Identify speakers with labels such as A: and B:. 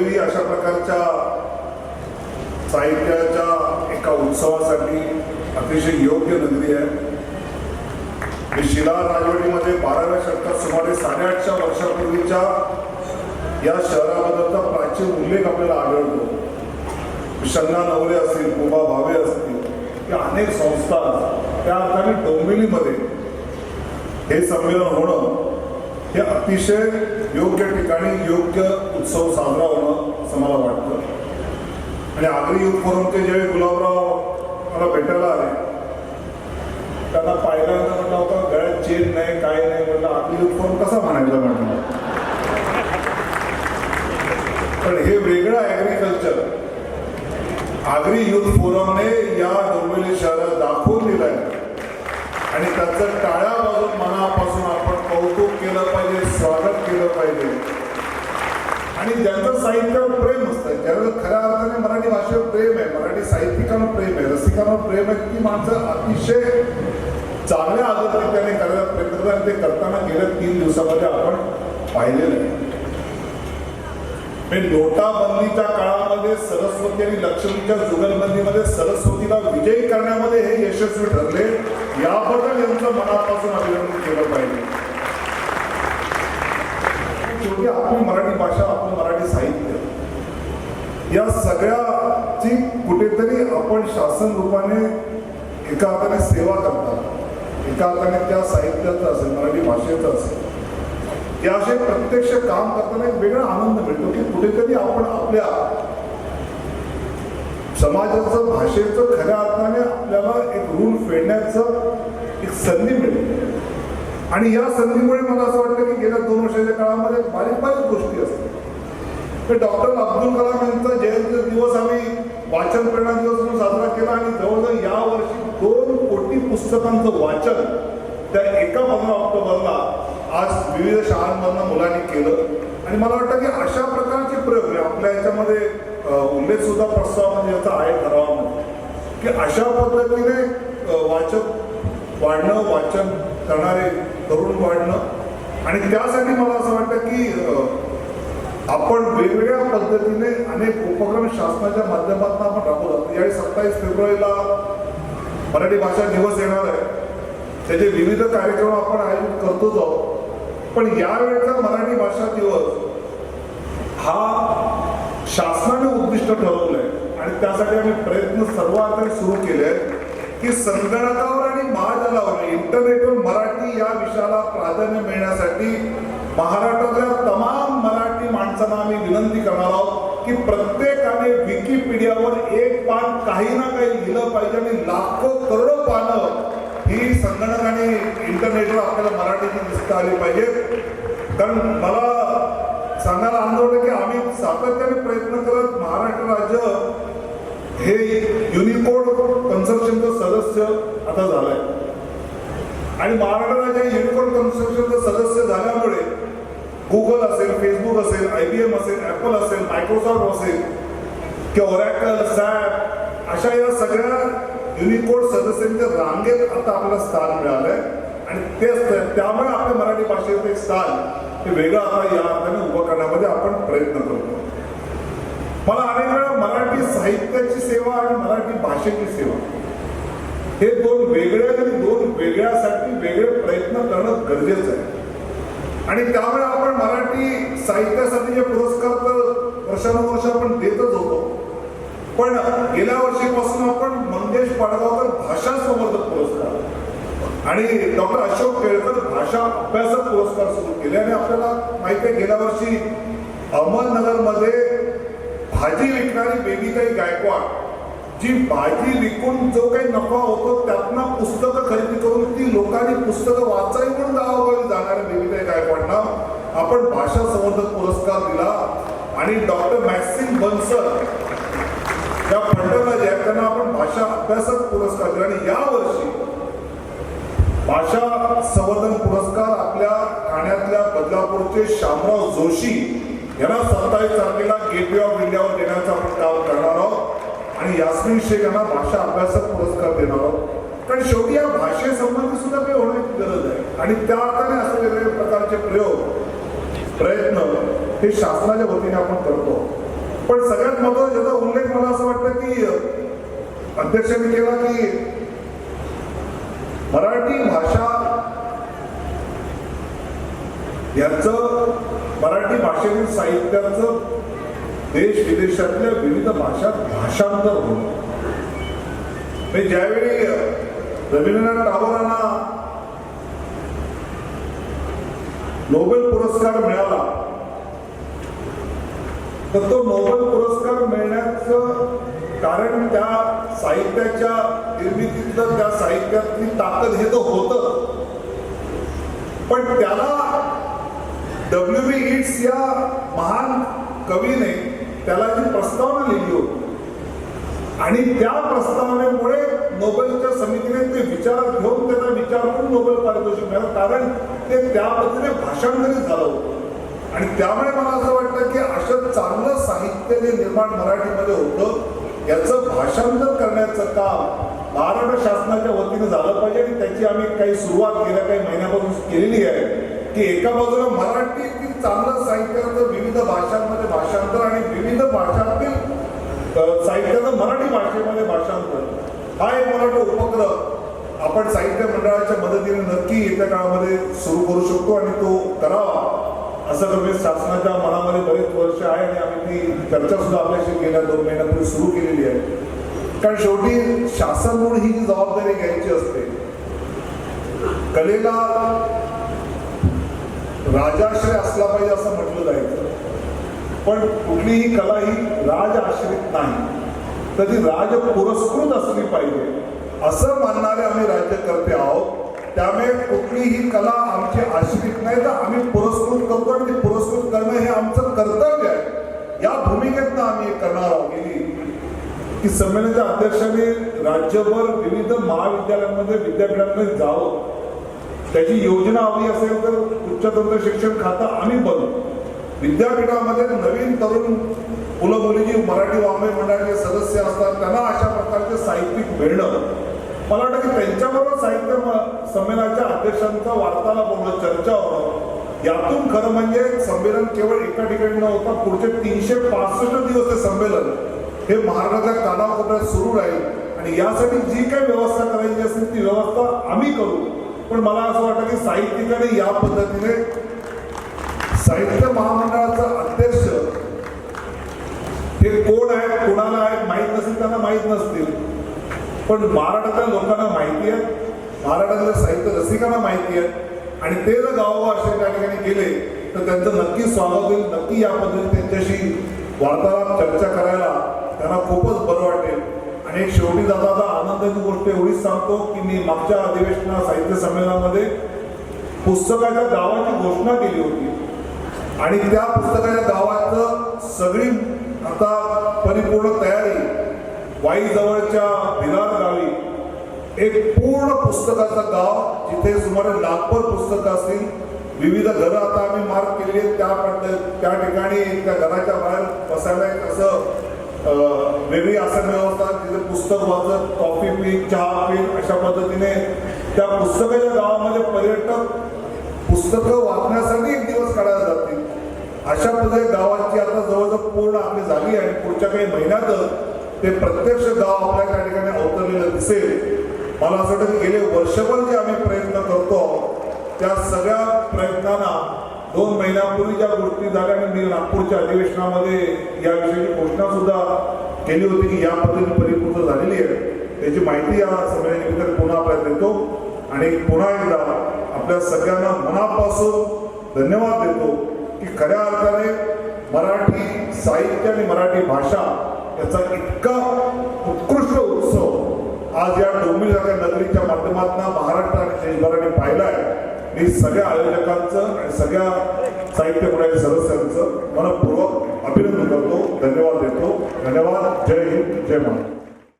A: डोंबिवली अशा प्रकारच्या साहित्याच्या एका उत्सवासाठी अतिशय योग्य नगरी आहे. मी शिला राजवटीमध्ये बाराव्या शतकात सुमारे साडेआठशे वर्षापूर्वीच्या या शहराबद्दलचा प्राचीन उल्लेख आपल्याला आढळतो. शन्ना नवरे असतील कुबा भावे असतील या अनेक संस्था त्या अर्थाने डोंबिवलीमध्ये हे संमेलन होणं हे अतिशय योग्य ठिकाणी योग्य उत्सव साजरा होणं असं मला वाटतं. आणि आगरी युथ फोरमचे ज्यावेळी गुलाबराव मला भेटायला आले त्यांना पाहिल्यानंतर म्हटलं होतं गळ्यात चेन नाही काय नाही. म्हटलं आगरी युथ फोरम कसा म्हणायचा म्हटलं? पण हे वेगळं ॲग्रिकल्चर आगरी युथ फोरमने या डोंबिवली शहरात दाखवून दिलं आहे आणि त्याचं टाळ्या बाजून मनापासून आणि ज्यांचं साहित्यावर प्रेम असतं ज्याला खऱ्या अर्थाने मराठी भाषेवर प्रेम आहे मराठी साहित्यिकांवर प्रेम आहे रसिकांवर प्रेम आहे ती माणसं अतिशय चांगल्या आदतीने करायला प्रयत्न करतात आणि ते करताना गेल्या तीन दिवसामध्ये आपण पाहिलेलं आहे. म्हणजे नोटाबंदीच्या काळामध्ये सरस्वती आणि लक्ष्मीच्या जुगलबंदीमध्ये सरस्वतीला विजयी करण्यामध्ये हे यशस्वी ठरले याबद्दल यांचं मनापासून अभिनंदन केलं पाहिजे. शेवटी आपली मराठी भाषा आपलं मराठी साहित्य. या सगळ्याची कुठेतरी आपण शासन रूपाने एका हाताने सेवा करतात. एका हाताने त्या साहित्याचं असेल मराठी भाषेचं असेल. या असे प्रत्यक्ष काम करताना एक वेगळा आनंद मिळतो की कुठेतरी आपण आपल्या समाजाचं भाषेचं खऱ्या अर्थाने आपल्याला एक रूल फेडण्याचं एक संधी मिळते. आणि या संधीमुळे मला असं वाटतं की गेल्या दोन वर्षाच्या काळामध्ये बारीक बारीक गोष्टी असतात तर डॉक्टर अब्दुल कलाम यांचा जयंती दिवस आम्ही वाचन प्रेरणा दिवस म्हणून साजरा केला आणि जवळजवळ या वर्षी दोन कोटी पुस्तकांचं वाचन त्या एका पंधरा ऑक्टोबरला आज विविध शाळांमधनं मुलांनी केलं. आणि मला वाटतं की अशा प्रकारचे प्रयोग आपल्या याच्यामध्ये अ, उल्लेख सुद्धा म्हणजे याचा आहे ठरावामध्ये की अशा पद्धतीने वाचक वाढणं वाचन करणारे तरुण वाढणं. आणि त्यासाठी मला असं वाटतं की आपण वेगवेगळ्या पद्धतीने अनेक उपक्रम शासनाच्या माध्यमातून आपण राबवतात यावेळी सत्तावीस फेब्रुवारीला मराठी भाषा दिवस येणार आहे. त्याचे विविध कार्यक्रम आपण आयोजित करतोच आहोत. पण यावेळेचा मराठी भाषा दिवस हा शासनाने उद्दिष्ट ठरवलं आहे आणि त्यासाठी आम्ही प्रयत्न सर्वांकडे सुरू केले आहेत की संगणकावर आणि महाजालावर इंटरनेटवर मराठी या विषयाला प्राधान्य मिळण्यासाठी महाराष्ट्रातल्या तमाम मराठी माणसांना आम्ही विनंती करणार आहोत की प्रत्येकाने विकिपीडियावर एक पान काही ना काही लिहिलं पाहिजे आणि लाखो करोडो पानं ही संगणक आणि इंटरनेटवर आपल्याला मराठीतून दिसता आली पाहिजे कारण मला सांगायला आनंद होतो की आम्ही सातत्याने प्रयत्न करत महाराष्ट्र राज्य हे युनिकोड सदस्य आता झालंय. आणि महाराष्ट्र राज्य हे कन्स्ट्रक्शनचं सदस्य झाल्यामुळे गुगल असेल फेसबुक असेल आय बी एम असेल ॲपल असेल मायक्रोसॉफ्ट असेल किंवा ओरॅकल सॅप अशा या सगळ्या युनिकोड सदस्यांच्या रांगेत आता आपल्याला स्थान मिळालंय. आणि तेच त्यामुळे आपल्या मराठी भाषेचं एक स्थान हे वेगळं आता या अर्थाने उभं करण्यामध्ये आपण प्रयत्न करतो मला अनेक वेळा मराठी साहित्याची सेवा आणि मराठी भाषेची सेवा हे दोन वेगळ्या आणि दोन वेगळ्यासाठी वेगळे प्रयत्न करणं गरजेचं आहे. आणि त्यामुळे आपण मराठी साहित्यासाठी जे पुरस्कार तर वर्षानुवर्ष आपण देतच होतो. पण गेल्या वर्षीपासून आपण मंगेश पाडगावकर भाषा संवर्धक पुरस्कार. आणि डॉक्टर अशोक केळकर भाषा अभ्यासक पुरस्कार सुरू केले. आणि आपल्याला माहिती आहे गेल्या वर्षी अहमदनगरमध्ये भाजी विकणारी बेबीताई गायकवाड जी भाजी विकून जो काही नफा होतो त्यातनं पुस्तकं खरेदी करून ती लोकांनी पुस्तकं वाचावी म्हणून गावागावी जाणाऱ्या बेबीताई गायकवाडना आपण भाषा संवर्धक पुरस्कार दिला आणि डॉक्टर मॅक्सिम बन्सर या फंडाला जे त्यांना आपण भाषा अभ्यासक पुरस्कार दिला. आणि यावर्षी भाषा संवर्धन पुरस्कार आपल्या ठाण्यातल्या बदलापूरचे शामराव जोशी यांना सत्तावीस तारखेला गेटवे ऑफ इंडियावर देण्याचं आपण काम करणार यास्मिन शेख यांना भाषा अभ्यासक पुरस्कार देणार आहोत. कारण शेवटी या भाषेसंबंधी सुद्धा काही होण्याची गरज आहे. आणि त्या अर्थाने असे वेगवेगळ्या प्रकारचे प्रयोग प्रयत्न हे शासनाच्या वतीने आपण करतो पण सगळ्यात महत्त्वाचा ज्याचा उल्लेख मला असं वाटतं की अध्यक्षांनी केला की मराठी भाषा यांचं मराठी भाषेतील साहित्याचं देश विदेशातल्या विविध भाषात भाषांतर होणं मी ज्यावेळी रवींद्रनाथ टागोरांना नोबेल पुरस्कार मिळाला तर तो नोबेल पुरस्कार मिळण्याचं कारण त्या साहित्याच्या निर्मितीतलं त्या साहित्यातली ताकद हे तर होतं. पण त्याला डब्ल्यू बी इट्स या महान कवीने त्याला जी प्रस्तावना लिहिली होती. आणि त्या प्रस्तावनेमुळे नोबेलच्या समितीने ते विचारात घेऊन त्याचा विचार करून नोबेल पारितोषिक मिळालं. कारण ते त्या पद्धतीने भाषांतरित झालं होतं. आणि त्यामुळे मला असं वाटतं की असं चांगलं साहित्य जे निर्माण मराठीमध्ये होतं याचं भाषांतर करण्याचं काम महाराष्ट्र शासनाच्या वतीने झालं पाहिजे. आणि त्याची आम्ही काही सुरुवात गेल्या काही महिन्यापासून केलेली आहे की एका बाजूला मराठी चांगलं साहित्याचं विविध भाषांमध्ये भाषांतर आणि विविध भाषांतील साहित्याचं मराठी भाषेमध्ये भाषांतर. हा एक मला वाटतं उपक्रम आपण साहित्य मंडळाच्या मदतीने नक्की येत्या काळामध्ये सुरू करू शकतो आणि तो करावा. असं कमी शासनाच्या मनामध्ये बरेच वर्ष आहे आणि आम्ही ती चर्चा सुद्धा आपल्याशी गेल्या दोन महिन्यापूर्वी सुरू केलेली आहे. कारण शेवटी शासन म्हणून ही जबाबदारी घ्यायची असते कलेला राजाश्रय असला पाहिजे असं म्हटलं जायचं. पण कुठलीही कला ही राज आश्रित नाही. तर ती राज पुरस्कृत असली पाहिजे. असं मानणारे आम्ही राज्यकर्ते आहोत. त्यामुळे कुठलीही कला आमची आश्रित नाही तर आम्ही पुरस्कृत करतो आणि ती पुरस्कृत करणं हे आमचं कर्तव्य आहे. या भूमिकेतनं आम्ही करणार आहोत. की संमेलनाच्या अध्यक्षांनी राज्यभर विविध महाविद्यालयांमध्ये विद्यापीठांमध्ये जावं. त्याची योजना हवी असेल तर उच्च तंत्र शिक्षण खातं आम्ही बनवू. विद्यापीठामध्ये नवीन तरुण मुलं मुली जी मराठी वाङ्मय मंडळाचे सदस्य असतात त्यांना अशा प्रकारचे साहित्यिक मिळणं. मला वाटतं की त्यांच्याबरोबर साहित्य संमेलनाच्या अध्यक्षांचा वार्तालाप होणं चर्चा होणं यातून खरं म्हणजे संमेलन केवळ एका ठिकाणी न होता पुढचे तीनशे पासष्ट दिवस ते संमेलन हे महाराष्ट्राच्या कानाकोपऱ्यात सुरू राहील. आणि यासाठी जी काही व्यवस्था करायची असेल ती व्यवस्था आम्ही करू. पण मला असं वाटतं की साहित्यिकाने या पद्धतीने साहित्य महामंडळाचा अध्यक्ष हे कोण आहेत कोणाला आहेत माहीत नसेल त्यांना माहीत नसतील. पण महाराष्ट्रातल्या लोकांना माहिती आहे महाराष्ट्रातल्या साहित्य रसिकांना माहिती आहे. आणि ते जर गावोगाव असे त्या ठिकाणी गेले तर त्यांचं नक्की स्वागत होईल नक्की या पद्धतीने त्यांच्याशी वार्तालाप चर्चा करायला त्यांना खूपच बरं वाटेल. आणि एक शेवटी जाता आता पाहतो की मी मागच्या अधिवेशनात साहित्य संमेलनामध्ये पुस्तकाच्या गावाची घोषणा केली होती. आणि त्या पुस्तकाच्या गावाचं सगळी आता परिपूर्ण तयारी वाई जवळच्या भिलार गावी एक पूर्ण पुस्तकाचं गाव जिथे सुमारे लाखभर पुस्तकं असतील विविध घरं आता आम्ही मार्क केली आहेत. त्या त्या ठिकाणी त्या घराच्या बाहेर बसायला एक असं वेगळी आसन व्यवस्था तिथे पुस्तक वाचत कॉफी पी चहा पी अशा पद्धतीने त्या पुस्तकाच्या गावामध्ये पर्यटक पुस्तकं वाचण्यासाठी एक दिवस काढायला जातील. अशा पद्धतीने गावाची आता जवळजवळ पूर्ण आपली झाली आहे. आणि पुढच्या काही महिन्यातच ते प्रत्यक्ष गाव आपल्या त्या ठिकाणी अवतरलेलं दिसेल. मला असं वाटतं की गेले वर्षभर जे आम्ही प्रयत्न करतो त्या सगळ्या प्रयत्नांना दोन महिन्यापूर्वी ज्या गोष्टी झाल्या आणि मी नागपूरच्या अधिवेशनामध्ये या विषयीची घोषणा सुद्धा केली होती की या पद्धतीने परिपूर्ण झालेली आहे. त्याची माहिती या संमेलनानिमित्ताने पुन्हा आपल्याला देतो. आणि पुन्हा एकदा आपल्या सगळ्यांना मनापासून धन्यवाद देतो की खऱ्या अर्थाने मराठी साहित्य आणि मराठी भाषा याचा इतका उत्कृष्ट उत्सव आज या डोंबिवली नगरीच्या माध्यमातून महाराष्ट्र आणि देशभराने पाहिला आहे मी सगळ्या आयोजकांचं आणि सगळ्या साहित्य मंडळाच्या सदस्यांचं मनपूर्वक अभिनंदन करतो. धन्यवाद देतो. धन्यवाद. जय हिंद. जय महाराष्ट्र.